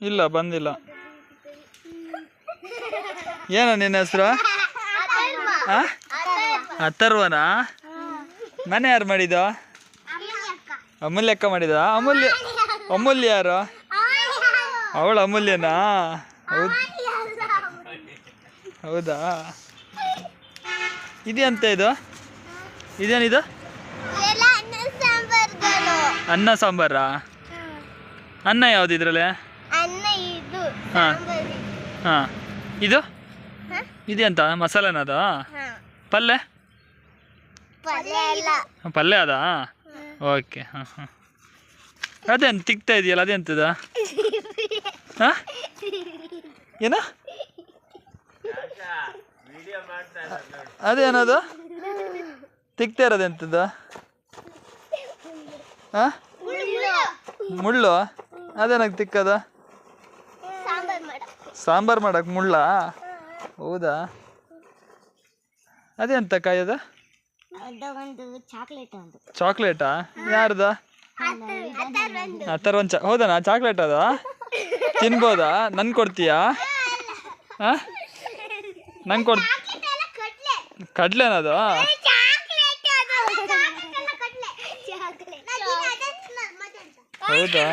ಇಲ್ಲ ಬಂದಿಲ್ಲ. ಏನ ನಿನ್ನ ಹೆಸರು? ಅಥರ್ವನ? ಮನೆ ಯಾರು ಮಾಡಿದ ಅಮೂಲ್ಯಕ್ಕ ಮಾಡಿದ? ಅಮೂಲ್ಯ ಅಮೂಲ್ಯ ಯಾರು? ಅವಳು ಅಮೂಲ್ಯನಾ? ಹೌದು ಹೌದಾ? ಇದೆಂತ ಇದು? ಇದೇನಿದು? ಎಲ್ಲ ಅನ್ನ ಸಾಂಬಾರ ಅನ್ನ ಸಾಂಬಾರಾ? ಅನ್ನ ಯಾವ್ದು ಇದ್ರಲ್ಲಿ? ಅನ್ನ ಇದು ಹಾ. ಸಾಂಬಾರು. ಹಾಂ. ಇದು? ಇದೆ ಇದೆಂತ ಮಸಾಲೆನದ ಹಾ. ಪಲ್ಯ ಪಲ್ಯ ಎಲ್ಲ ಪಲ್ಯ ಅದಾ? ಓಕೆ ಹಾಂ ಹಾಂ. ಅದೇನು ತಿಕ್ತಾ ಇದೆಯಲ್ಲ ಅದೆಂತದ ಹಾಂ? ಏನ? ಅದೇನದು? ತಿಕ್ತಾ ಇರೋದೆಂತದ ಹಾಂ? ಮುಳ್ಳು? ಅದೇನಾಗ ತಿಕ್ಕದ? ಸಾಂಬಾರ್ ಮಾಡ ಸಾಂಬಾರು ಮಾಡಕ್ಕೆ ಮುಳ್ಳ? ಹೌದಾ? ಅದೆಂತ ಕಾಯದ? ಚಾಕ್ಲೇಟ ಒಂದು ಚಾಕ್ಲೇಟ್ ಒಂದು. ಚಾಕ್ಲೇಟಾ? ಯಾರ್ದ? ಒಂದು ಆ ಥರ ಒಂದು ಚಾ ಹೌದಾ ಚಾಕ್ಲೇಟ್ ಅದ? ತಿನ್ಬೋದಾ? ನನ್ ಕೊಡ್ತೀಯಾ? ಹಾಂ? ನಂಗೆ ಕೊಡ್ ಕಡ್ಲೇನದು ಕಡ್ಲೆನದು ಚಾಕ್ಲೇಟ್ ಅದು. ಕಡ್ಲೆ. ಚಾಕ್ಲೇಟ್. ಹೌದಾ?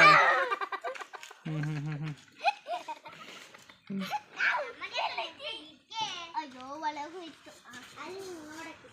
ಅಯ್ಯೋ ಒಳಗೂ ಇತ್ತು ಅಲ್ಲಿ ನೋಡಕ್ಕೆ